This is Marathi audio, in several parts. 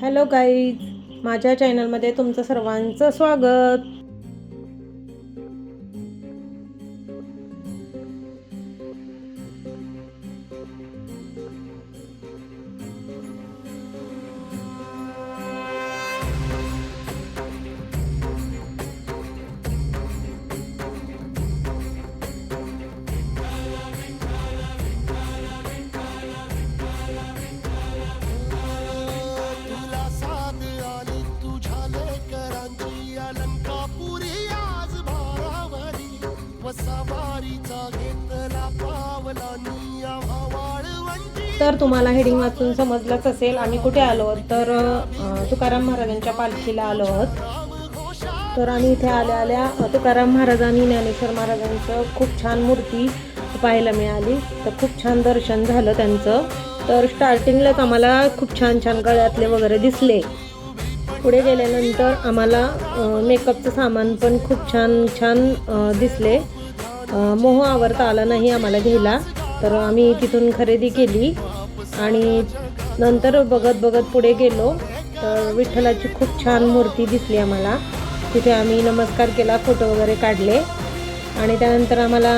हॅलो गाईज माझ्या चॅनलमध्ये तुमचं सर्वांचं स्वागत. तर तुम्हाला हेडिंग वाचून समजलंच असेल. आम्ही कुठे आलो आहोत? तर तुकाराम महाराजांच्या पालखीला आलो आहोत. तर आम्ही इथे आल्या आल्या तुकाराम महाराजांनी ज्ञानेश्वर महाराजांचं खूप छान मूर्ती पाहायला मिळाली. तर खूप छान दर्शन झालं त्यांचं. तर स्टार्टिंगलाच आम्हाला खूप छान छान गळ्यातले वगैरे दिसले. पुढे गेल्यानंतर आम्हाला मेकअपचं सामान पण खूप छान छान दिसले. मोह आवरता आला नाही आम्हाला घ्यायला. तर आम्ही तिथून खरेदी केली. आणि नंतर बघत बघत पुढे गेलो. तर विठ्ठलाची खूप छान मूर्ती दिसली आम्हाला. तिथे आम्ही नमस्कार केला फोटो वगैरे काढले. आणि त्यानंतर आम्हाला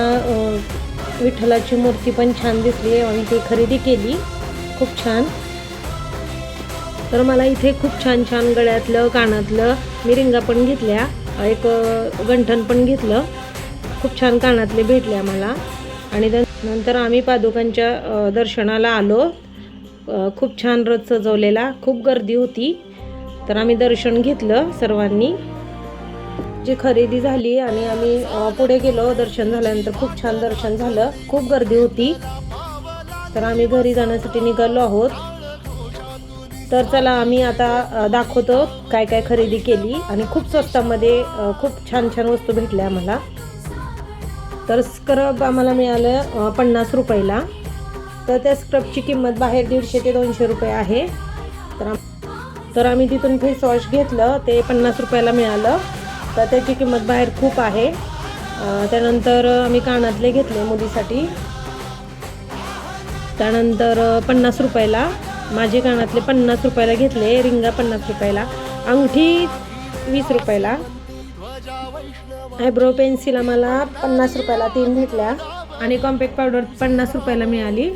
विठ्ठलाची मूर्ती पण छान दिसली आम्ही ती खरेदी केली. खूप छान. तर मला इथे खूप छान छान गळ्यातलं कानातलं मी रिंगा पण घेतल्या. एक गंठण पण घेतलं. खूप छान कानातले भेटले आम्हाला. आणि नंतर आम्ही पादुकांच्या दर्शनाला आलो. खूप छान रथ सजवलेला. खूप गर्दी होती. तर आम्ही दर्शन घेतलं सर्वांनी. जी खरेदी झाली आणि आम्ही पुढे गेलो. दर्शन झाल्यानंतर खूप छान दर्शन झालं. खूप गर्दी होती. तर आम्ही घरी जाण्यासाठी निघालो आहोत. तर चला आम्ही आता दाखवतो काय काय खरेदी केली. आणि खूप स्वस्तामध्ये खूप छान छान वस्तू भेटल्या आम्हाला. तर स्क्रब आम्हाला मिळालं पन्नास रुपयाला. तर त्या स्क्रबची किंमत बाहेर दीडशे ते दोनशे रुपये आहे. तर तर आम्ही तिथून फेस वॉश घेतलं ते पन्नास रुपयाला मिळालं. तर त्याची किंमत बाहेर खूप आहे. त्यानंतर आम्ही कानातले घेतले मुलीसाठी. त्यानंतर पन्नास रुपयाला माझे कानातले पन्नास रुपयाला घेतले रिंगा पन्नास रुपयाला. अंगठी वीस रुपयाला. आयब्रो पेन्सिल आम्हाला पन्नास रुपयाला तीन भेटल्या. आणि कॉम्पॅक्ट पावडर पन्नास रुपयाला मिळाली.